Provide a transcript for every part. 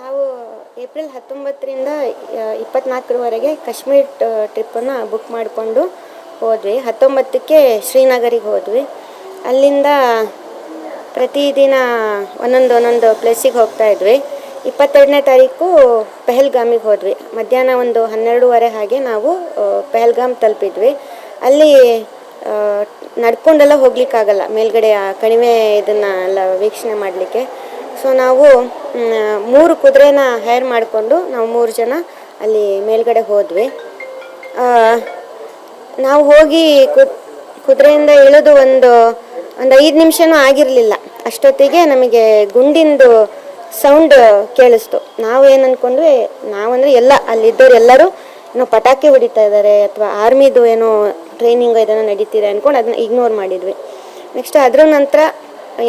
ನಾವು ಏಪ್ರಿಲ್ ಹತ್ತೊಂಬತ್ತರಿಂದ ಇಪ್ಪತ್ನಾಲ್ಕರವರೆಗೆ ಕಾಶ್ಮೀರ್ ಟ್ರಿಪ್ಪನ್ನು ಬುಕ್ ಮಾಡಿಕೊಂಡು ಹೋದ್ವಿ. ಹತ್ತೊಂಬತ್ತಕ್ಕೆ ಶ್ರೀನಗರಿಗೆ ಹೋದ್ವಿ. ಅಲ್ಲಿಂದ ಪ್ರತಿದಿನ ಒಂದೊಂದು ಒಂದೊಂದು ಪ್ಲೇಸಿಗೆ ಹೋಗ್ತಾ ಇದ್ವಿ. ಇಪ್ಪತ್ತೆರಡನೇ ತಾರೀಕು ಪೆಹಲ್ಗಾಮಿಗೆ ಹೋದ್ವಿ. ಮಧ್ಯಾಹ್ನ ಒಂದು ಹನ್ನೆರಡೂವರೆ ಹಾಗೆ ನಾವು ಪೆಹಲ್ಗಾಮ್ ತಲುಪಿದ್ವಿ. ಅಲ್ಲಿ ನಡ್ಕೊಂಡೆಲ್ಲ ಹೋಗ್ಲಿಕ್ಕಾಗಲ್ಲ. ಮೇಲ್ಗಡೆ ಆ ಕಣಿವೆ ಇದನ್ನು ಎಲ್ಲ ವೀಕ್ಷಣೆ ಮಾಡಲಿಕ್ಕೆ. ಸೊ ನಾವು ಮೂರು ಕುದುರೆನ ಹೈರ್ ಮಾಡಿಕೊಂಡು ನಾವು ಮೂರು ಜನ ಅಲ್ಲಿ ಮೇಲ್ಗಡೆ ಹೋದ್ವಿ. ನಾವು ಹೋಗಿ ಕುದುರೆಯಿಂದ ಇಳಿದು ಒಂದು ಒಂದು ಐದು ನಿಮಿಷನೂ ಆಗಿರಲಿಲ್ಲ. ಅಷ್ಟೊತ್ತಿಗೆ ನಮಗೆ ಗುಂಡಿಂದು ಸೌಂಡ್ ಕೇಳಿಸ್ತು. ನಾವು ಏನು ಅಂದ್ಕೊಂಡ್ವಿ ನಾವಂದರೆ ಎಲ್ಲ, ಅಲ್ಲಿದ್ದವ್ರು ಎಲ್ಲರೂ ಏನೋ ಪಟಾಕಿ ಹೊಡಿತಾ ಇದ್ದಾರೆ ಅಥವಾ ಆರ್ಮಿದು ಏನೋ ಟ್ರೈನಿಂಗ್ ಇದನ್ನು ನಡೀತಿದೆ ಅಂದ್ಕೊಂಡು ಅದನ್ನ ಇಗ್ನೋರ್ ಮಾಡಿದ್ವಿ. ನೆಕ್ಸ್ಟ್ ಅದ್ರ ನಂತರ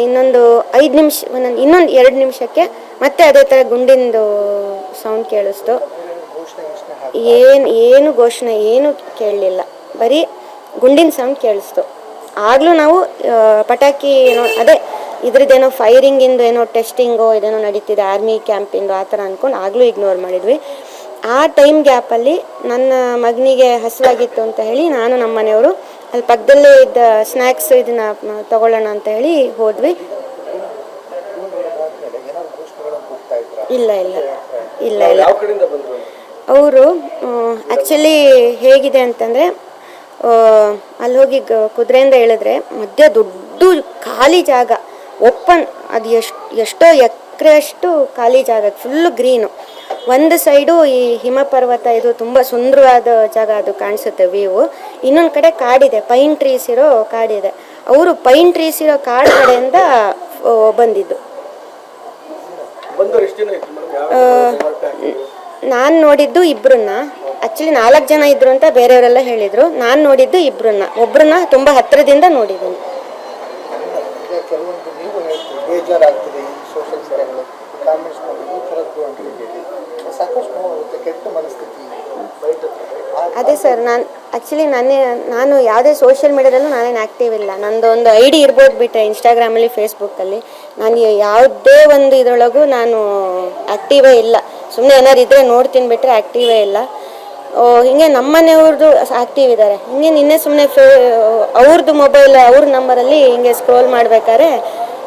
ಇನ್ನೊಂದು ಐದು ನಿಮಿಷ, ಒಂದೊಂದು, ಇನ್ನೊಂದು ಎರಡು ನಿಮಿಷಕ್ಕೆ ಮತ್ತೆ ಅದೇ ಥರ ಗುಂಡಿಂದು ಸೌಂಡ್ ಕೇಳಿಸ್ತು. ಏನು ಏನು ಘೋಷಣೆ, ಏನು ಕೇಳಲಿಲ್ಲ. ಬರೀ ಗುಂಡಿನ ಸೌಂಡ್ ಕೇಳಿಸ್ತು. ಆಗಲೂ ನಾವು ಪಟಾಕಿ ಏನೋ, ಅದೇ ಇದ್ರದ್ದೇನೋ ಫೈರಿಂಗಿಂದು ಏನೋ ಟೆಸ್ಟಿಂಗೋ ಇದೇನೋ ನಡೀತಿದೆ ಆರ್ಮಿ ಕ್ಯಾಂಪಿಂದು ಆ ಥರ ಅಂದ್ಕೊಂಡು ಆಗಲೂ ಇಗ್ನೋರ್ ಮಾಡಿದ್ವಿ. ಆ ಟೈಮ್ ಗ್ಯಾಪಲ್ಲಿ ನನ್ನ ಮಗನಿಗೆ ಹಸುವಾಗಿತ್ತು ಅಂತ ಹೇಳಿ ನಾನು ನಮ್ಮ ಮನೆಯವರು ಅಲ್ಲಿ ಪಕ್ಕದಲ್ಲೇ ಇದ್ದ ಸ್ನ್ಯಾಕ್ಸ್ ಇದನ್ನ ತಗೊಳ್ಳೋಣ ಅಂತ ಹೇಳಿ ಹೋದ್ವಿ. ಇಲ್ಲ ಇಲ್ಲ. ಇಲ್ಲ ಇಲ್ಲ. ಯಾವ ಕಡೆಯಿಂದ ಬಂದ್ರು? ಅವರು ಆ್ಯಕ್ಚುಲಿ ಹೇಗಿದೆ ಅಂತಂದರೆ ಅಲ್ಲಿ ಹೋಗಿ ಕುದುರೆಯಿಂದ ಹೇಳಿದ್ರೆ ಮಧ್ಯ ದೊಡ್ಡ ಖಾಲಿ ಜಾಗ ಓಪನ್ ಅದು ಎಷ್ಟು ಎಷ್ಟೋ ಎಕರೆಯಷ್ಟು ಖಾಲಿ ಜಾಗ ಫುಲ್ಲು ಗ್ರೀನು. ಒಂದು ಸೈಡು ಈ ಹಿಮ ಪರ್ವತ ಇದು ತುಂಬ ಸುಂದರವಾದ ಜಾಗ ಅದು ಕಾಣಿಸುತ್ತೆ ವ್ಯೂ. ಇನ್ನೊಂದು ಕಡೆ ಕಾಡಿದೆ ಪೈನ್ ಟ್ರೀಸ್ ಇರೋ ಕಾಡಿದೆ ಅವರು ಪೈನ್ ಟ್ರೀಸ್ ಇರೋ ಕಾಡು ಕಡೆಯಿಂದ ಬಂದಿದ್ದು ಬಂದವ್ರು ಎಷ್ಟು ಜನ ಇತ್ತು ಮೇಡಮ್ ಯಾವ ನಾನು ನೋಡಿದ್ದು ಇಬ್ಬರನ್ನ ಆ್ಯಕ್ಚುಲಿ ನಾಲ್ಕು ಜನ ಇದ್ರು ಅಂತ ಬೇರೆಯವರೆಲ್ಲ ಹೇಳಿದರು. ನಾನು ನೋಡಿದ್ದು ಇಬ್ಬರನ್ನ ಒಬ್ಬರನ್ನ ತುಂಬ ಹತ್ತಿರದಿಂದ ನೋಡಿದ್ದೀನಿ. ಅದೇ ಸರ್, ನಾನು ಆ್ಯಕ್ಚುಲಿ ನಾನೇ, ನಾನು ಯಾವುದೇ ಸೋಷಿಯಲ್ ಮೀಡಿಯಾದಲ್ಲೂ ನಾನೇನು ಆ್ಯಕ್ಟಿವ್ ಇಲ್ಲ. ನಂದು ಒಂದು ಐ ಡಿ ಇರ್ಬೋದು ಬಿಟ್ಟರೆ ಇನ್ಸ್ಟಾಗ್ರಾಮಲ್ಲಿ ಫೇಸ್ಬುಕ್ಕಲ್ಲಿ ನಾನು ಯಾವುದೇ ಒಂದು ಇದರೊಳಗೂ ನಾನು ಆ್ಯಕ್ಟಿವೇ ಇಲ್ಲ. ಸುಮ್ಮನೆ ಏನಾದ್ರು ಇದ್ದರೆ ನೋಡ್ತೀನಿ ಬಿಟ್ಟರೆ ಆ್ಯಕ್ಟಿವೇ ಇಲ್ಲ. ಹಿಂಗೆ ನಮ್ಮನೆಯವ್ರದ್ದು ಆ್ಯಕ್ಟಿವ್ ಇದ್ದಾರೆ ಹಿಂಗೆ ನಿನ್ನೆ ಸುಮ್ಮನೆ ಫೇ ಅವ್ರದ್ದು ಮೊಬೈಲ್ ಅವ್ರ ನಂಬರಲ್ಲಿ ಹಿಂಗೆ ಸ್ಕ್ರೋಲ್ ಮಾಡ್ಬೇಕಾದ್ರೆ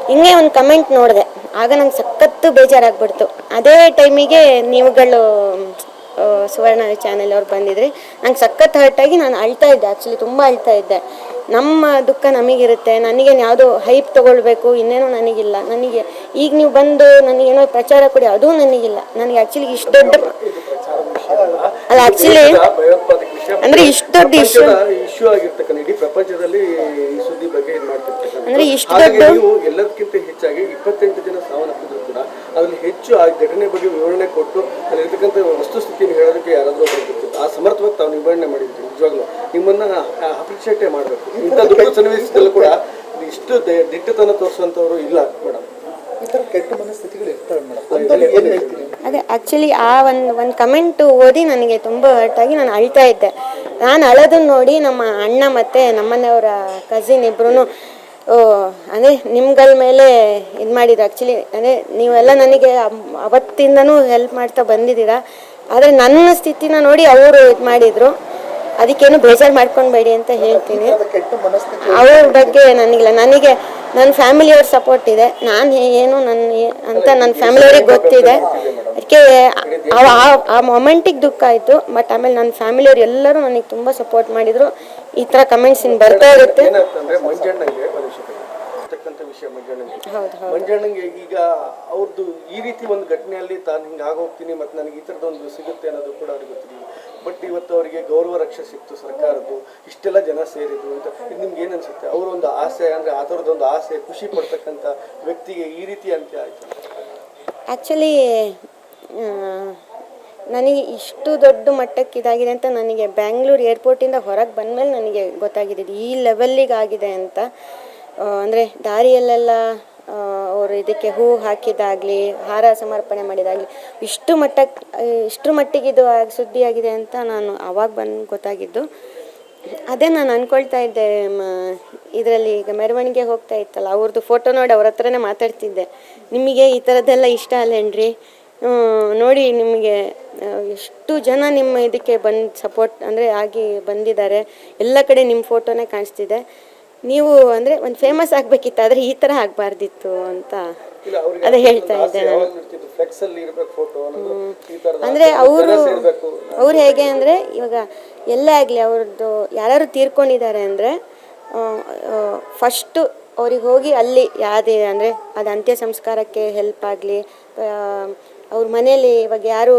ಹಿಂಗೆ ಒಂದು ಕಮೆಂಟ್ ನೋಡಿದೆ. ಆಗ ನಂಗೆ ಸಖತ್ತು ಬೇಜಾರಾಗ್ಬಿಡ್ತು. ಅದೇ ಟೈಮಿಗೆ ನೀವುಗಳು ಸುವರ್ಣ ಚಾನೆಲ್ ಅವ್ರು ಬಂದಿದ್ರಿ. ನಂಗೆ ಸಖತ್ ಹರ್ಟಾಗಿ ನಾನು ಅಳ್ತಾ ಇದ್ದೆ ಆ್ಯಕ್ಚುಲಿ ತುಂಬ ಅಳ್ತಾ ಇದ್ದೆ. ನಮ್ಮ ದುಃಖ ನಮಗಿರುತ್ತೆ ನನಗೇನು ಯಾವುದೋ ಹೈಪ್ ತೊಗೊಳ್ಬೇಕು ಇನ್ನೇನೋ ನನಗಿಲ್ಲ. ನನಗೆ ಈಗ ನೀವು ಬಂದು ನನಗೇನೋ ಪ್ರಚಾರ ಕೊಡಿ ಅದೂ ನನಗಿಲ್ಲ. ನನಗೆ ಆ್ಯಕ್ಚುಲಿ ಇಷ್ಟು ದೊಡ್ಡ ಅಲ್ಲ ಆ್ಯಕ್ಚುಲಿ ಅಂದರೆ ಇಷ್ಟು ದೊಡ್ಡ ಇಶ್ಯೂ ಇಶ್ಯೂ ಆಗಿರ್ತಕ್ಕಂಥ ಇಡೀ ಪ್ರಪಂಚದಲ್ಲಿ ಈ ಸುದ್ದಿ ಬಗ್ಗೆ ಅಂದ್ರೆ ಇಷ್ಟು ದೊಡ್ಡ- ನೀವು ಎಲ್ಲದಕ್ಕಿಂತ ಹೆಚ್ಚಾಗಿ ಇಪ್ಪತ್ತೆಂಟು ಜನ ಸಾವನ್ನಪ್ಪಿದ್ರು ಕೂಡ ಅದ್ರಲ್ಲಿ ಹೆಚ್ಚು ಆ ಘಟನೆ ಬಗ್ಗೆ ವಿವರಣೆ ಕೊಟ್ಟು ಅಲ್ಲಿರ್ತಕ್ಕಂಥ ವಸ್ತುಸ್ಥಿತಿಯನ್ನು ಹೇಳೋದಕ್ಕೆ ಯಾರಾದರೂ ಬರ್ತಿತ್ತು ಆ ಸಮರ್ಥವಾಗಿ ತಾವು ನಿವಾರಣೆ ಮಾಡಿದ್ರು ನಿಜವಾಗ್ಲೂ. ನಿಮ್ಮನ್ನ ಅಪ್ರಿಷಿಯೇಟೇ ಮಾಡಬೇಕು. ಇಂಥ ದೊಡ್ಡ ಸನ್ನಿವೇಶದಲ್ಲೂ ಕೂಡ ಇಷ್ಟು ದಿಟ್ಟತನ ತೋರಿಸುವಂಥವ್ರು ಇಲ್ಲ ಮೇಡಮ್ ಅದೇ ಆಕ್ಚುಲಿ ಆ ಒಂದು ಒಂದು ಕಮೆಂಟ್ ಓದಿ ನನಗೆ ತುಂಬ ಆಗಿ ನಾನು ಅಳ್ತಾ ಇದ್ದೆ. ನಾನು ಅಳೋದನ್ನ ನೋಡಿ ನಮ್ಮ ಅಣ್ಣ ಮತ್ತೆ ನಮ್ಮನೆಯವರ ಕಸಿನ್ ಇಬ್ಬರೂ ಓ ಅದೇ ನಿಮ್ಗಳ ಮೇಲೆ ಇದು ಮಾಡಿದ್ರು ಆ್ಯಕ್ಚುಲಿ ಅದೇ ನೀವೆಲ್ಲ ನನಗೆ ಅವತ್ತಿಂದನೂ ಹೆಲ್ಪ್ ಮಾಡ್ತಾ ಬಂದಿದ್ದೀರಾ. ಆದರೆ ನನ್ನ ಸ್ಥಿತಿನ ನೋಡಿ ಅವರು ಇದು ಮಾಡಿದರು. ಅದಕ್ಕೇನು ಬೇಜಾರು ಮಾಡ್ಕೊಂಡ್ಬೇಡಿ ಅಂತ ಹೇಳ್ತೀನಿ. ಅವ್ರ ಬಗ್ಗೆ ನನಗಿಲ್ಲ. ನನಗೆ ನನ್ನ ಫ್ಯಾಮಿಲಿಯವ್ರ ಸಪೋರ್ಟ್ ಇದೆ. ನಾನು ಏನು ನನ್ನ ಅಂತ ನನ್ನ ಫ್ಯಾಮಿಲಿಯವ್ರಿಗೆ ಗೊತ್ತಿದೆ. ಅದಕ್ಕೆ ಆ- ಮೊಮೆಂಟಿಗೆ ದುಃಖ ಆಯಿತು. ಬಟ್ ಆಮೇಲೆ ನನ್ನ ಫ್ಯಾಮಿಲಿಯವ್ರು ಎಲ್ಲರೂ ನನಗೆ ತುಂಬ ಸಪೋರ್ಟ್ ಮಾಡಿದರು. ಈ ಥರ ಕಮೆಂಟ್ಸ್ ಇನ್ನು ಬರ್ತಾ ಇರುತ್ತೆ. ಮಂಜಣ್ಣಂಗೆ. ಮಂಜಣ್ಣಂಗೆ ಈಗ ಅವ್ರದ್ದು ಈ ರೀತಿ ಒಂದು ಘಟನೆಯಲ್ಲಿ ತಾನು ಹಿಂಗೆ ಆಗೋಗ್ತೀನಿ ಮತ್ತು ನನಗೆ ಈ ಥರದೊಂದು ಸಿಗುತ್ತೆ ಅನ್ನೋದು ಕೂಡ ಅವ್ರಿಗೆ ಗೊತ್ತಿರಲಿಲ್ಲ. ಬಟ್ ಇವತ್ತು ಅವರಿಗೆ ಗೌರವ ರಕ್ಷೆ ಸಿಕ್ತು ಸರ್ಕಾರದ್ದು ಇಷ್ಟೆಲ್ಲ ಜನ ಸೇರಿದ್ರು ಅಂತ ಇದು ನಿಮ್ಗೆ ಏನು ಅನ್ಸುತ್ತೆ? ಅವರ ಒಂದು ಆಸೆ ಅಂದರೆ ಆ ಆಸೆ ಖುಷಿ ಪಡ್ತಕ್ಕಂಥ ವ್ಯಕ್ತಿಗೆ ಈ ರೀತಿ ಅಂತ ಆಯಿತು? ಆ್ಯಕ್ಚುಲಿ ನನಗೆ ಇಷ್ಟು ದೊಡ್ಡ ಮಟ್ಟಕ್ಕೆ ಇದಾಗಿದೆ ಅಂತ ನನಗೆ ಬ್ಯಾಂಗ್ಳೂರು ಏರ್ಪೋರ್ಟಿಂದ ಹೊರಗೆ ಬಂದಮೇಲೆ ನನಗೆ ಗೊತ್ತಾಗಿದ್ದು ಈ ಲೆವೆಲ್ಲಿಗೆ ಆಗಿದೆ ಅಂತ. ಅಂದರೆ ದಾರಿಯಲ್ಲೆಲ್ಲ ಅವರು ಇದಕ್ಕೆ ಹೂ ಹಾಕಿದ್ದಾಗಲಿ ಹಾರ ಸಮರ್ಪಣೆ ಮಾಡಿದಾಗಲಿ, ಇಷ್ಟು ಮಟ್ಟಕ್ಕೆ ಇಷ್ಟರ ಮಟ್ಟಿಗೆ ಇದು ಸುದ್ದಿಯಾಗಿದೆ ಸುದ್ದಿ ಅಂತ ನಾನು ಆವಾಗ ಬಂದು ಗೊತ್ತಾಗಿದ್ದು. ಅದೇ ನಾನು ಅಂದ್ಕೊಳ್ತಾ ಇದ್ದೆ ಇದರಲ್ಲಿ ಈಗ ಮೆರವಣಿಗೆ ಹೋಗ್ತಾ ಇತ್ತಲ್ಲ ಅವ್ರದ್ದು ಫೋಟೋ ನೋಡಿ ಅವ್ರ ಹತ್ರನೇ ಮಾತಾಡ್ತಿದ್ದೆ. ನಿಮಗೆ ಈ ಥರದ್ದೆಲ್ಲ ಇಷ್ಟ ಅಲ್ಲೇನ್ರಿ? ನೋಡಿ ನಿಮಗೆ ಎಷ್ಟು ಜನ ನಿಮ್ಮ ಇದಕ್ಕೆ ಬಂದು ಸಪೋರ್ಟ್ ಅಂದರೆ ಆಗಿ ಬಂದಿದ್ದಾರೆ, ಎಲ್ಲ ಕಡೆ ನಿಮ್ಮ ಫೋಟೋನೇ ಕಾಣಿಸ್ತಿದೆ. ನೀವು ಅಂದರೆ ಒಂದು ಫೇಮಸ್ ಆಗಬೇಕಿತ್ತು ಆದರೆ ಈ ಥರ ಆಗಬಾರ್ದಿತ್ತು ಅಂತ ಅದೇ ಹೇಳ್ತಾ ಇದ್ದೆ ನಾನು. ಅಂದರೆ ಅವರು ಅವ್ರು ಹೇಗೆ ಅಂದರೆ ಇವಾಗ ಎಲ್ಲೇ ಆಗಲಿ ಅವ್ರದ್ದು ಯಾರು ತೀರ್ಕೊಂಡಿದ್ದಾರೆ ಅಂದರೆ ಫಸ್ಟು ಅವ್ರಿಗೆ ಹೋಗಿ ಅಲ್ಲಿ ಯಾವುದೇ ಅಂದರೆ ಅದು ಅಂತ್ಯ ಸಂಸ್ಕಾರಕ್ಕೆ ಹೆಲ್ಪ್ ಆಗಲಿ ಅವ್ರ ಮನೇಲಿ ಇವಾಗ ಯಾರು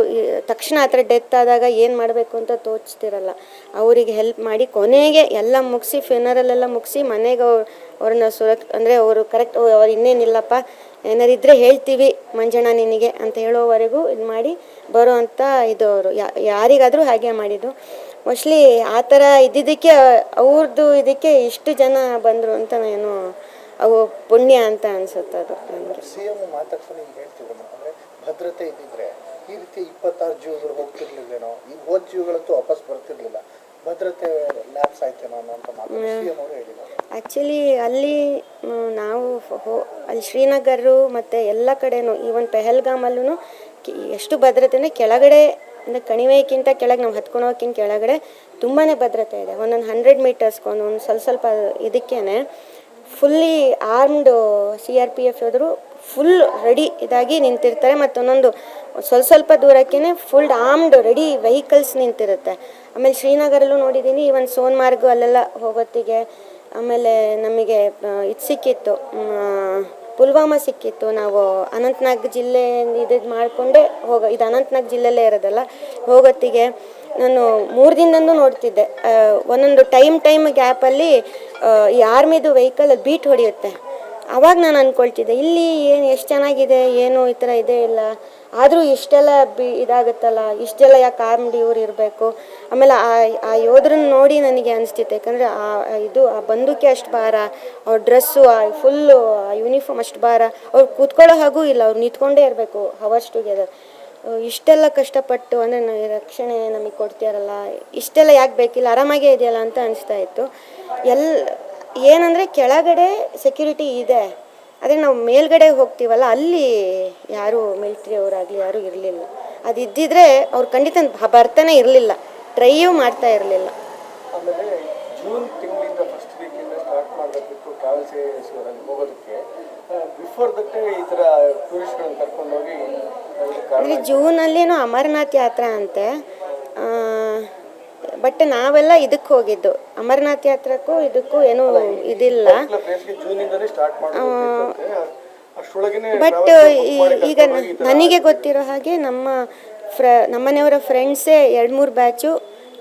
ತಕ್ಷಣ ಆ ಥರ ಡೆತ್ ಆದಾಗ ಏನು ಮಾಡಬೇಕು ಅಂತ ತೋಚ್ತಿರಲ್ಲ. ಅವರಿಗೆ ಹೆಲ್ಪ್ ಮಾಡಿ ಕೊನೆಗೆ ಎಲ್ಲ ಮುಗಿಸಿ ಫಿನರಲ್ ಎಲ್ಲ ಮುಗಿಸಿ ಮನೆಗೆ ಅವ್ರು ಅವ್ರನ್ನ ಸುರಕ್ ಅಂದರೆ ಅವರು ಕರೆಕ್ಟ್ ಅವ್ರು ಇನ್ನೇನಿಲ್ಲಪ್ಪ ಏನಾರು ಇದ್ದರೆ ಹೇಳ್ತೀವಿ ಮಂಜಣ್ಣ ನಿನಗೆ ಅಂತ ಹೇಳೋವರೆಗೂ ಇದು ಮಾಡಿ ಬರೋ ಅಂತ ಇದು ಅವರು. ಯಾರಿಗಾದರೂ ಹಾಗೆ ಮಾಡಿದ್ದು. ಮೋಸ್ಟ್ಲಿ ಆ ಥರ ಇದ್ದಿದ್ದಕ್ಕೆ ಅವ್ರದ್ದು ಇದಕ್ಕೆ ಇಷ್ಟು ಜನ ಬಂದರು ಅಂತ ನಾನು ಅವು ಪುಣ್ಯ ಅಂತ ಅನ್ಸುತ್ತೆ ಅದು ನನಗೆ ಸಿ ಎಂ ಮಾತಾಡ್ಕೊಂಡು ಹಿಂಗೆ ಹೇಳ್ತೀವಿ ಅಂದರೆ ಭದ್ರತೆ ಇದ್ದಿದ್ರೆ ಈ ರೀತಿ ಇಪ್ಪತ್ತಾರು ಜೀವಗಳು ಹೋಗ್ತಿರ್ಲಿಲ್ಲೇನೋ ಈ ಹೋದ ಜೀವಗಳಂತೂ ವಾಪಸ್ ಬರ್ತಿರ್ಲಿಲ್ಲ. ಭದ್ರತೆ ಲ್ಯಾಪ್ಸ್ ಆಯ್ತೇನೋ ಅನ್ನೋಂಥ ಮಾತು ಸಿ ಎಂ ಅವರು ಹೇಳಿದ್ದಾರೆ. ಆ್ಯಕ್ಚುಲಿ ಅಲ್ಲಿ ನಾವು ಹೋ ಅಲ್ಲಿ ಶ್ರೀನಗರು ಮತ್ತು ಎಲ್ಲ ಕಡೆನೂ ಈವನ್ ಪೆಹಲ್ಗಾಮಲ್ಲೂ ಎಷ್ಟು ಭದ್ರತೆ ಅಂದರೆ ಕೆಳಗಡೆ ಅಂದರೆ ಕಣಿವೆಗಿಂತ ಕೆಳಗೆ ನಾವು ಹತ್ಕೊಂಡು ಹೋಗೋಕ್ಕಿಂತ ಕೆಳಗಡೆ ತುಂಬಾ ಭದ್ರತೆ ಇದೆ. ಒಂದೊಂದು ಹಂಡ್ರೆಡ್ ಮೀಟರ್ಸ್ಗೆ ಒಂದೊಂದು ಸ್ವಲ್ಪ ಸ್ವಲ್ಪ ಇದಕ್ಕೇ fully armed C R P F ಹೋದ್ರು ಫುಲ್ ರೆಡಿ ಇದಾಗಿ ನಿಂತಿರ್ತಾರೆ ಮತ್ತು ಒಂದೊಂದು ಸ್ವಲ್ಪ ಸ್ವಲ್ಪ ದೂರಕ್ಕೇ ಫುಲ್ ಆರ್ಮ್ಡ್ ರೆಡಿ ವೆಹಿಕಲ್ಸ್ ನಿಂತಿರುತ್ತೆ. ಆಮೇಲೆ ಶ್ರೀನಗರಲ್ಲೂ ನೋಡಿದ್ದೀನಿ ಈ ಒಂದು ಸೋನ್ಮಾರ್ಗ್ ಅಲ್ಲೆಲ್ಲ ಹೋಗೋತ್ತಿಗೆ. ಆಮೇಲೆ ನಮಗೆ ಇದು ಸಿಕ್ಕಿತ್ತು ಪುಲ್ವಾಮಾ ಸಿಕ್ಕಿತ್ತು. ನಾವು ಅನಂತನಾಗ್ ಜಿಲ್ಲೆ ಇದು ಮಾಡಿಕೊಂಡೇ ಹೋಗೋ, ಇದು ಅನಂತನಾಗ್ ಜಿಲ್ಲೆಯಲ್ಲೇ ಇರೋದಲ್ಲ, ಹೋಗೋತ್ತಿಗೆ ನಾನು ಮೂರು ದಿನದಂದು ನೋಡ್ತಿದ್ದೆ. ಒಂದೊಂದು ಟೈಮ್ ಟೈಮ್ ಗ್ಯಾಪಲ್ಲಿ ಈ ಆರ್ಮಿದು ವೆಹಿಕಲ್ ಬೀಟ್ ಹೊಡೆಯುತ್ತೆ. ಅವಾಗ ನಾನು ಅಂದ್ಕೊಳ್ತಿದ್ದೆ ಇಲ್ಲಿ ಏನು ಎಷ್ಟು ಚೆನ್ನಾಗಿದೆ, ಏನು ಈ ಥರ ಇದೇ ಇಲ್ಲ. ಆದರೂ ಇಷ್ಟೆಲ್ಲ ಬಿ ಇದಾಗುತ್ತಲ್ಲ, ಇಷ್ಟೆಲ್ಲ ಯಾಕೆ ಕಾಮಿಡಿ ಇವ್ರು ಇರಬೇಕು. ಆಮೇಲೆ ಆ ಆ ಯೋಧರನ್ನ ನೋಡಿ ನನಗೆ ಅನಿಸ್ತಿತ್ತು, ಯಾಕಂದರೆ ಆ, ಇದು ಆ ಬಂದೂಕೆ ಅಷ್ಟು ಭಾರ, ಅವ್ರ ಡ್ರೆಸ್ಸು, ಆ ಫುಲ್ಲು, ಆ ಯೂನಿಫಾರ್ಮ್ ಅಷ್ಟು ಭಾರ. ಅವ್ರು ಕೂತ್ಕೊಳ್ಳೋ ಹಾಗೂ ಇಲ್ಲ, ಅವ್ರು ನಿಂತ್ಕೊಂಡೇ ಇರಬೇಕು ಹವರ್ಸ್ ಟುಗೆದರ್ ಇಷ್ಟೆಲ್ಲ ಕಷ್ಟಪಟ್ಟು, ಅಂದರೆ ರಕ್ಷಣೆ ನಮಗೆ ಕೊಡ್ತೀರಲ್ಲ ಇಷ್ಟೆಲ್ಲ ಯಾಕೆ ಬೇಕಿಲ್ಲ, ಆರಾಮಾಗೇ ಇದೆಯಲ್ಲ ಅಂತ ಅನಿಸ್ತಾ ಇತ್ತು. ಎಲ್ ಏನಂದರೆ ಕೆಳಗಡೆ ಸೆಕ್ಯೂರಿಟಿ ಇದೆ. ಆದರೆ ನಾವು ಮೇಲ್ಗಡೆ ಹೋಗ್ತೀವಲ್ಲ ಅಲ್ಲಿ ಯಾರೂ ಮಿಲ್ಟ್ರಿ ಅವರಾಗಲಿ ಯಾರೂ ಇರಲಿಲ್ಲ. ಅದು ಇದ್ದಿದ್ರೆ ಅವ್ರು ಖಂಡಿತ ಬರ್ತಾನೆ ಇರಲಿಲ್ಲ. ಟ್ರೈಯೂ ಮಾಡ್ತಾ ಇರಲಿಲ್ಲ. ಜೂನ್ ತಿಂಗಳಿಂದ ಫಸ್ಟ್ ವೀಕಿಂದ ಸ್ಟಾರ್ಟ್ ಮಾಡಬೇಕಿತ್ತು ಟ್ರಾವೆಲ್ಸ್ ಏಜೆನ್ಸಿಯವರಲ್ಲಿ ಹೋಗೋದಕ್ಕೆ. ಬಿಫೋರ್ ದಟ್ಟೆ ಈ ಥರ ಟೂರಿಸ್ಟ್ಗಳನ್ನ ಕರ್ಕೊಂಡೋಗಿ ಅದಕ್ಕೆ ಕಾರಣ ಅಂದರೆ ಜೂನಲ್ಲಿನೂ ಅಮರನಾಥ್ ಯಾತ್ರಾ ಅಂತೆ. ಬಟ್ ನಾವೆಲ್ಲ ಇದಕ್ಕೆ ಹೋಗಿದ್ದು ಅಮರನಾಥ್ ಯಾತ್ರಕ್ಕೂ ಇದಕ್ಕೂ ಏನೂ ಇದಿಲ್ಲ ಬಟ್ ಈಗ ನನಗೆ ಗೊತ್ತಿರೋ ಹಾಗೆ ನಮ್ಮ ಫ್ರ ನಮ್ಮನೆಯವರ ಫ್ರೆಂಡ್ಸೇ ಎರಡು ಮೂರು ಬ್ಯಾಚು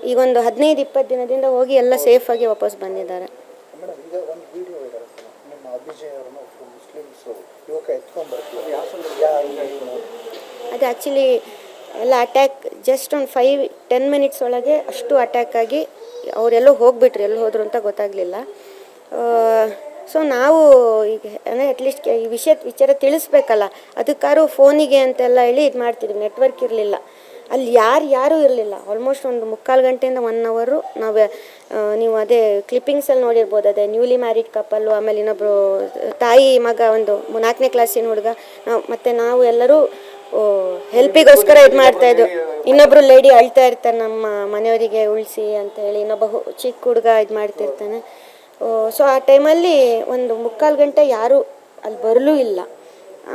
ಈಗೊಂದು ಹದಿನೈದು ಇಪ್ಪತ್ತು ದಿನದಿಂದ ಹೋಗಿ ಎಲ್ಲ ಸೇಫಾಗಿ ವಾಪಸ್ ಬಂದಿದ್ದಾರೆ ಈಗ ಒಂದು? ಅದು ಆ್ಯಕ್ಚುಲಿ ಎಲ್ಲ ಅಟ್ಯಾಕ್ ಜಸ್ಟ್ ಒಂದು ಫೈವ್ ಟೆನ್ ಮಿನಿಟ್ಸ್ ಒಳಗೆ ಅಷ್ಟು ಅಟ್ಯಾಕ್ ಆಗಿ ಅವರೆಲ್ಲೋ ಹೋಗ್ಬಿಟ್ರು, ಎಲ್ಲಿ ಹೋದರು ಅಂತ ಗೊತ್ತಾಗಲಿಲ್ಲ. ಸೊ ನಾವು ಈಗ, ಅಂದರೆ ಅಟ್ಲೀಸ್ಟ್ ಈ ವಿಷಯ, ವಿಚಾರ ತಿಳಿಸ್ಬೇಕಲ್ಲ. ಅದಕ್ಕಾರು ಫೋನಿಗೆ ಅಂತೆಲ್ಲ ಹೇಳಿ ಇದು ಮಾಡ್ತಿದ್ವಿ ನೆಟ್ವರ್ಕ್ ಇರಲಿಲ್ಲ. ಅಲ್ಲಿ ಯಾರು, ಯಾರೂ ಇರಲಿಲ್ಲ. ಆಲ್ಮೋಸ್ಟ್ ಒಂದು ಮುಕ್ಕಾಲು ಗಂಟೆಯಿಂದ ಒನ್ ಅವರು ನಾವು ನೀವು ಅದೇ ಕ್ಲಿಪ್ಪಿಂಗ್ಸಲ್ಲಿ ನೋಡಿರ್ಬೋದು. ಅದೇ ನ್ಯೂಲಿ ಮ್ಯಾರಿಡ್ ಕಪಲ್ಲು ಆಮೇಲೆ ಇನ್ನೊಬ್ಬರು ತಾಯಿ ಮಗ ಒಂದು ನಾಲ್ಕನೇ ಕ್ಲಾಸಿನ ಹುಡುಗ. ನಾವು, ಮತ್ತು ನಾವು ಎಲ್ಲರೂ ಹೆಲ್ಪಿಗೋಸ್ಕರ ಇದು ಮಾಡ್ತಾ ಇದ್ದು. ಇನ್ನೊಬ್ರು ಲೇಡಿ ಅಳ್ತಾ ಇರ್ತಾರೆ ನಮ್ಮ ಮನೆಯವರಿಗೆ ಉಳಿಸಿ ಅಂತ ಹೇಳಿ, ಇನ್ನೊಬ್ಬ ಚಿಕ್ಕ ಹುಡುಗ ಇದು ಮಾಡ್ತಿರ್ತಾನೆ. ಸೊ ಆ ಟೈಮಲ್ಲಿ ಒಂದು ಮುಕ್ಕಾಲು ಗಂಟೆ ಯಾರೂ ಅಲ್ಲಿ ಬರಲೂ ಇಲ್ಲ.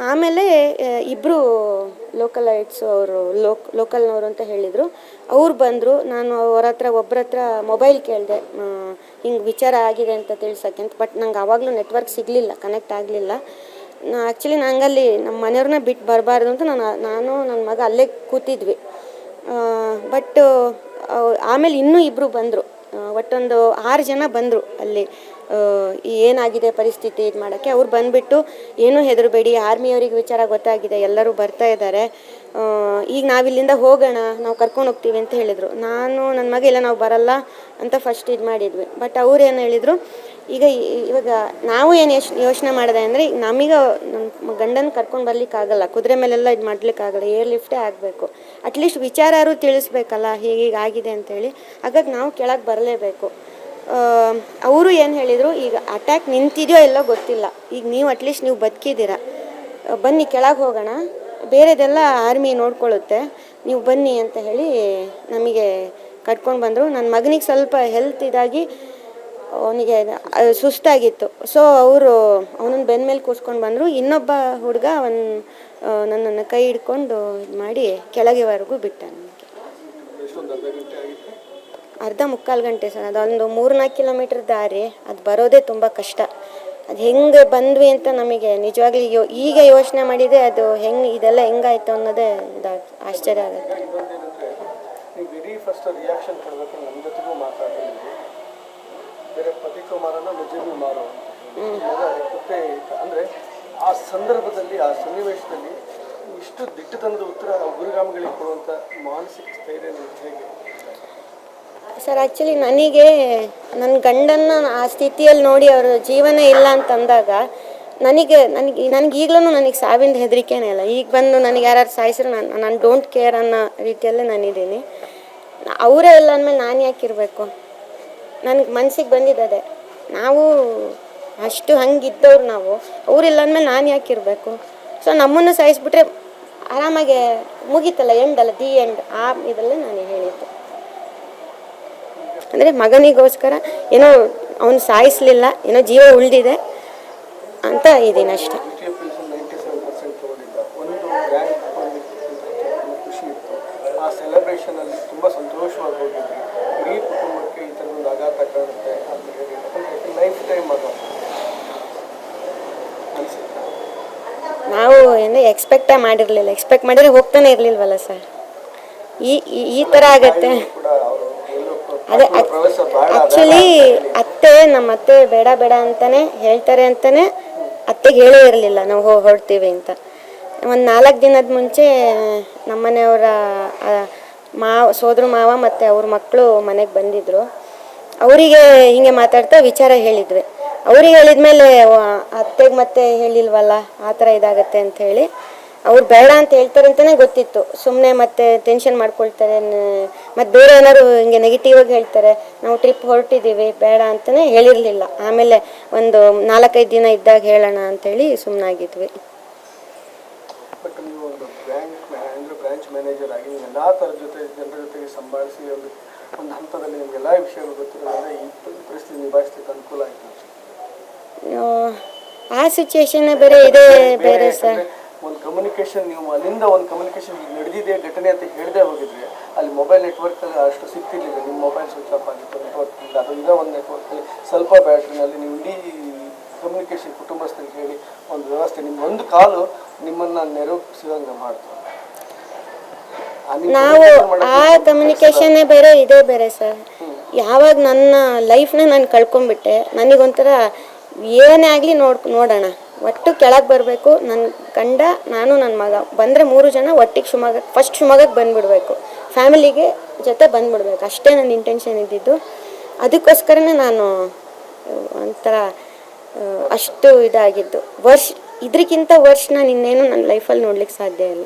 ಆಮೇಲೆ ಇಬ್ಬರು ಲೋಕಲ್ ಐಟ್ಸ್ ಅವರು ಲೋಕ್ ಲೋಕಲ್ನವರು ಅಂತ ಹೇಳಿದರು. ಅವ್ರು ಬಂದರು, ನಾನು ಅವ್ರ ಹತ್ರ ಒಬ್ಬರ ಹತ್ರ ಮೊಬೈಲ್ ಕೇಳಿದೆ ಹಿಂಗೆ ವಿಚಾರ ಆಗಿದೆ ಅಂತ ತಿಳ್ಸೋಕ್ಕೆ ಅಂತ ಬಟ್ ನಂಗೆ ಆವಾಗಲೂ ನೆಟ್ವರ್ಕ್ ಸಿಗಲಿಲ್ಲ ಕನೆಕ್ಟ್ ಆಗಲಿಲ್ಲ. ಆ್ಯಕ್ಚುಲಿ ನಂಗಲ್ಲಿ ನಮ್ಮ ಮನೆಯವ್ರನ್ನ ಬಿಟ್ಟು ಬರಬಾರ್ದು ಅಂತ ನಾನು ನಾನು ನನ್ನ ಮಗ ಅಲ್ಲೇ ಕೂತಿದ್ವಿ. ಬಟ್ ಆಮೇಲೆ ಇನ್ನೂ ಇಬ್ಬರು ಬಂದರು. ಒಟ್ಟೊಂದು ಆರು ಜನ ಬಂದರು ಅಲ್ಲಿ. ಏನಾಗಿದೆ ಪರಿಸ್ಥಿತಿ ಇದು ಮಾಡೋಕ್ಕೆ ಅವ್ರು ಬಂದುಬಿಟ್ಟು, ಏನೂ ಹೆದರಬೇಡಿ ಆರ್ಮಿಯವ್ರಿಗೆ ವಿಚಾರ ಗೊತ್ತಾಗಿದೆ, ಎಲ್ಲರೂ ಬರ್ತಾ ಇದ್ದಾರೆ. ಈಗ ನಾವಿಲ್ಲಿಂದ ಹೋಗೋಣ, ನಾವು ಕರ್ಕೊಂಡು ಹೋಗ್ತೀವಿ ಅಂತ ಹೇಳಿದರು. ನಾನು ನನ್ನ ಮಗ ಇಲ್ಲ, ನಾವು ಬರಲ್ಲ ಅಂತ ಫಸ್ಟ್ ಇದು ಮಾಡಿದ್ವಿ. ಬಟ್ ಅವ್ರು ಏನು ಹೇಳಿದರು, ಈಗ ಇವಾಗ ನಾವು ಏನು ಯೋಚ್, ಯೋಚನೆ ಮಾಡಿದೆ ಅಂದರೆ ನಮಗೆ ನಮ್ಮ ಗಂಡನ ಕರ್ಕೊಂಡು ಬರ್ಲಿಕ್ಕಾಗಲ್ಲ ಕುದುರೆ ಮೇಲೆಲ್ಲ ಇದು ಮಾಡ್ಲಿಕ್ಕಾಗಲ್ಲ ಏರ್ ಲಿಫ್ಟೇ ಆಗಬೇಕು. ಅಟ್ಲೀಸ್ಟ್ ವಿಚಾರಾರು ತಿಳಿಸ್ಬೇಕಲ್ಲ ಹೀಗೀಗ ಆಗಿದೆ ಅಂತೇಳಿ ಹಾಗಾಗಿ ನಾವು ಕೆಳಗೆ ಬರಲೇಬೇಕು. ಅವರು ಏನು ಹೇಳಿದರು, ಈಗ ಅಟ್ಯಾಕ್ ನಿಂತಿದೆಯೋ ಎಲ್ಲೋ ಗೊತ್ತಿಲ್ಲ. ಈಗ ನೀವು ಅಟ್ಲೀಸ್ಟ್ ನೀವು ಬದುಕಿದ್ದೀರಾ. ಬನ್ನಿ, ಕೆಳಗೆ ಹೋಗೋಣ. ಬೇರೆದೆಲ್ಲ ಆರ್ಮಿ ನೋಡ್ಕೊಳ್ಳುತ್ತೆ. ನೀವು ಬನ್ನಿ ಅಂತ ಹೇಳಿ ನಮಗೆ ಕಟ್ಕೊಂಡು ಬಂದರು. ನನ್ನ ಮಗನಿಗೆ ಸ್ವಲ್ಪ ಹೆಲ್ತ್ ಇದಾಗಿ ಅವನಿಗೆ ಸುಸ್ತಾಗಿತ್ತು. ಸೊ ಅವರು ಅವನನ್ನು ಬೆನ್ನ ಮೇಲೆ ಕೂಸ್ಕೊಂಡು ಬಂದರು. ಇನ್ನೊಬ್ಬ ಹುಡುಗ ಅವನ್ ನನ್ನನ್ನು ಕೈ ಹಿಡ್ಕೊಂಡು ಇದು ಮಾಡಿ ಕೆಳಗೆವರೆಗೂ ಬಿಟ್ಟ ನನಗೆ. ಅರ್ಧ ಮುಕ್ಕಾಲು ಗಂಟೆ ಸರ್. ಅದೊಂದು ಮೂರ್ನಾಲ್ಕು ಕಿಲೋಮೀಟ್ರ್ ದಾರಿ. ಅದು ಬರೋದೇ ತುಂಬ ಕಷ್ಟ. ಅದು ಹೆಂಗೆ ಬಂದ್ವಿ ಅಂತ ನಮಗೆ ನಿಜವಾಗ್ಲೂ ಯೋ ಈಗ ಯೋಚನೆ ಮಾಡಿದರೆ ಅದು ಹೆಂಗೆ ಇದೆಲ್ಲ ಹೆಂಗಾಯ್ತು ಅನ್ನೋದೇ ಇದಾಗಿ ಆಶ್ಚರ್ಯ ಆಗುತ್ತೆ. ಅಂದ್ರೆ ಆ ಸಂದರ್ಭದಲ್ಲಿ ಆ ಸನ್ನಿವೇಶದಲ್ಲಿ ಇಷ್ಟು ದಿಟ್ಟತನದ ಉತ್ತರ ಗುರುಗಾಮಗಳಿಗೆ ಕೊಡುವಂತ ಮಾನಸಿಕ ಸ್ಥೈರ್ಯ ಹೇಗೆ? ಸರ್ ಆ್ಯಕ್ಚುಲಿ ನನಗೆ ನನ್ನ ಗಂಡನ್ನ ಆ ಸ್ಥಿತಿಯಲ್ಲಿ ನೋಡಿ ಅವರ ಜೀವನ ಇಲ್ಲ ಅಂತಂದಾಗ, ನನಗೆ ನನಗೆ ನನಗೆ ಈಗಲೂ ನನಗೆ ಸಾವಿನ ಹೆದರಿಕೆನೇ ಇಲ್ಲ. ಈಗ ಬಂದು ನನಗೆ ಯಾರು ಸಾಯಿಸಿದ್ರು ನಾನು ನಾನು ಡೋಂಟ್ ಕೇರ್ ಅನ್ನೋ ರೀತಿಯಲ್ಲೇ ನಾನಿದ್ದೀನಿ. ಅವರೇ ಇಲ್ಲ ಅಂದಮೇಲೆ ನಾನು ಯಾಕೆ ಇರಬೇಕು? ನನಗೆ ಮನ್ಸಿಗೆ ಬಂದಿದ್ದದೆ ನಾವು ಅಷ್ಟು ಹಂಗಿದ್ದವ್ರು ನಾವು. ಅವರಿಲ್ಲ ಅಂದಮೇಲೆ ನಾನು ಯಾಕೆ ಇರಬೇಕು? ಸೊ ನಮ್ಮನ್ನು ಸಾಯಿಸ್ಬಿಟ್ರೆ ಆರಾಮಾಗೆ ಮುಗೀತಲ್ಲ ಎಂಡಲ್ಲ ದಿ ಎಂಡ್ ಆ ಇದರಲ್ಲೇ ನಾನು ಹೇಳಿದ್ದು. ಅಂದರೆ ಮಗನಿಗೋಸ್ಕರ ಏನೋ ಅವನು ಸಾಯಿಸಲಿಲ್ಲ, ಏನೋ ಜೀವ ಉಳಿದಿದೆ ಅಂತ ಇದ್ದೀನಿ ಅಷ್ಟೆ. ನಾವು ಏನು ಎಕ್ಸ್ಪೆಕ್ಟೇ ಮಾಡಿರಲಿಲ್ಲ. ಎಕ್ಸ್ಪೆಕ್ಟ್ ಮಾಡಿದ್ರೆ ಹೋಗ್ತಾನೆ ಇರಲಿಲ್ವಲ್ಲ ಸರ್ ಈ ಈ- ಥರ ಆಗತ್ತೆ. ಅದೇ ಆ್ಯಕ್ಚುಲಿ ಅತ್ತೆ ನಮ್ಮ ಅತ್ತೆ ಬೇಡ ಬೇಡ ಅಂತಾನೆ ಹೇಳ್ತಾರೆ ಅಂತಾನೆ ಅತ್ತೆಗೆ ಹೇಳೇ ಇರಲಿಲ್ಲ ನಾವು ಹೋಗಿ ಹೊರಡ್ತೀವಿ ಅಂತ. ಒಂದು ನಾಲ್ಕು ದಿನದ ಮುಂಚೆ ನಮ್ಮನೆಯವರ ಮಾವ ಸೋದ್ರ ಮಾವ ಮತ್ತು ಅವ್ರ ಮಕ್ಕಳು ಮನೆಗೆ ಬಂದಿದ್ದರು ಅವರಿಗೆ ಹಿಂಗೆ ಮಾತಾಡ್ತಾ ವಿಚಾರ ಹೇಳಿದ್ವಿ. ಅವ್ರಿಗೆ ಹೇಳಿದ್ಮೇಲೆ ಅತ್ತೆಗೆ ಮತ್ತೆ ಹೇಳಿಲ್ವಲ್ಲ ಆ ಥರ ಇದಾಗತ್ತೆ ಅಂತ ಹೇಳಿ. ಅವ್ರು ಬೇಡ ಅಂತ ಹೇಳ್ತಾರೆ ಅಂತಲೇ ಗೊತ್ತಿತ್ತು. ಸುಮ್ಮನೆ ಮತ್ತೆ ಟೆನ್ಷನ್ ಮಾಡ್ಕೊಳ್ತಾರೆ ಮತ್ತು ಬೇರೆ ಏನಾದ್ರು ಹಿಂಗೆ ನೆಗೆಟಿವ್ ಆಗಿ ಹೇಳ್ತಾರೆ ನಾವು ಟ್ರಿಪ್ ಹೊರಟಿದ್ದೀವಿ ಬೇಡ ಅಂತಲೇ ಹೇಳಿರಲಿಲ್ಲ. ಆಮೇಲೆ ಒಂದು ನಾಲ್ಕೈದು ದಿನ ಇದ್ದಾಗ ಹೇಳೋಣ ಅಂತೇಳಿ ಸುಮ್ಮನಾಗಿದ್ವಿ ಸಂಭಾಳಿಸಿ ಒಂದು ಒಂದು ಹಂತದಲ್ಲಿ ನಿಮಗೆಲ್ಲ ವಿಷಯಗಳು ಗೊತ್ತಿರೋದ್ರಿಂದ ಈ ಪ- ಪರಿಸ್ಥಿತಿ ನಿಭಾಯಿಸ್ಲಿಕ್ಕೆ ಅನುಕೂಲ ಆಯಿತು. ಆ, ಆ ಸಿಚುಯೇಷನ್ನೇ ಬೇರೆ ಇದೆ ಬೇರೆ ಸರ್. ಒಂದು ಕಮ್ಯುನಿಕೇಶನ್ ನೀವು ಅಲ್ಲಿಂದ ಒಂದು ಕಮ್ಯುನಿಕೇಶನ್ ಈಗ ನಡೆದಿದೆ ಘಟನೆ ಅಂತ ಹೇಳದೆ ಹೋಗಿದ್ರೆ ಅಲ್ಲಿ ಮೊಬೈಲ್ ನೆಟ್ವರ್ಕ್ ಅಷ್ಟು ಸಿಗ್ತಿರ್ಲಿಲ್ಲ. ನಿಮ್ಮ ಮೊಬೈಲ್ ಸ್ವಿಚ್ ಆಫ್ ಆಗಿತ್ತು ನೆಟ್ವರ್ಕ್ ಇಲ್ಲ. ಅದು ಇದೇ ಒಂದು ನೆಟ್ವರ್ಕಲ್ಲಿ ಸ್ವಲ್ಪ ಬ್ಯಾಟ್ರಿನಲ್ಲಿ ನೀವು ಇಡೀ ಕಮ್ಯುನಿಕೇಶನ್ ಕುಟುಂಬಸ್ಥರಿಗೆ ಹೇಳಿ ಒಂದು ವ್ಯವಸ್ಥೆ. ನಿಮ್ಮ ಒಂದು ಕಾಲು ನಿಮ್ಮನ್ನ ನೆರವು ಮಾಡ್ತು. ಮಾಡ್ತಾರೆ ನಾವು ಆ ಕಮ್ಯುನಿಕೇಶನ್ ಬೇರೆ ಇದೇ ಬೇರೆ ಸರ್. ಯಾವಾಗ ನನ್ನ ಲೈಫ್ನ ನಾನು ಕಳ್ಕೊಂಡ್ಬಿಟ್ಟೆ ನನಗೊಂಥರ ಏನೇ ಆಗಲಿ ನೋಡ್ ನೋಡೋಣ. ಒಟ್ಟು ಕೆಳಗೆ ಬರಬೇಕು ನನ್ನ ಗಂಡ ನಾನು ನನ್ನ ಮಗ. ಬಂದರೆ ಮೂರು ಜನ ಒಟ್ಟಿಗೆ ಶಿವಮೊಗ್ಗ ಫಸ್ಟ್ ಶಿವಮೊಗ್ಗಕ್ಕೆ ಬಂದುಬಿಡ್ಬೇಕು. ಫ್ಯಾಮಿಲಿಗೆ ಜೊತೆ ಬಂದುಬಿಡ್ಬೇಕು. ಅಷ್ಟೇ ನನ್ನ ಇಂಟೆನ್ಷನ್ ಇದ್ದಿದ್ದು. ಅದಕ್ಕೋಸ್ಕರನೇ ನಾನು, ಒಂಥರ ಅಷ್ಟು ಇದಾಗಿದ್ದು. ವರ್ಷ ಇದಕ್ಕಿಂತ ವರ್ಷ ನಾನು ಇನ್ನೇನು ನನ್ನ ಲೈಫಲ್ಲಿ ನೋಡ್ಲಿಕ್ಕೆ ಸಾಧ್ಯ ಇಲ್ಲ.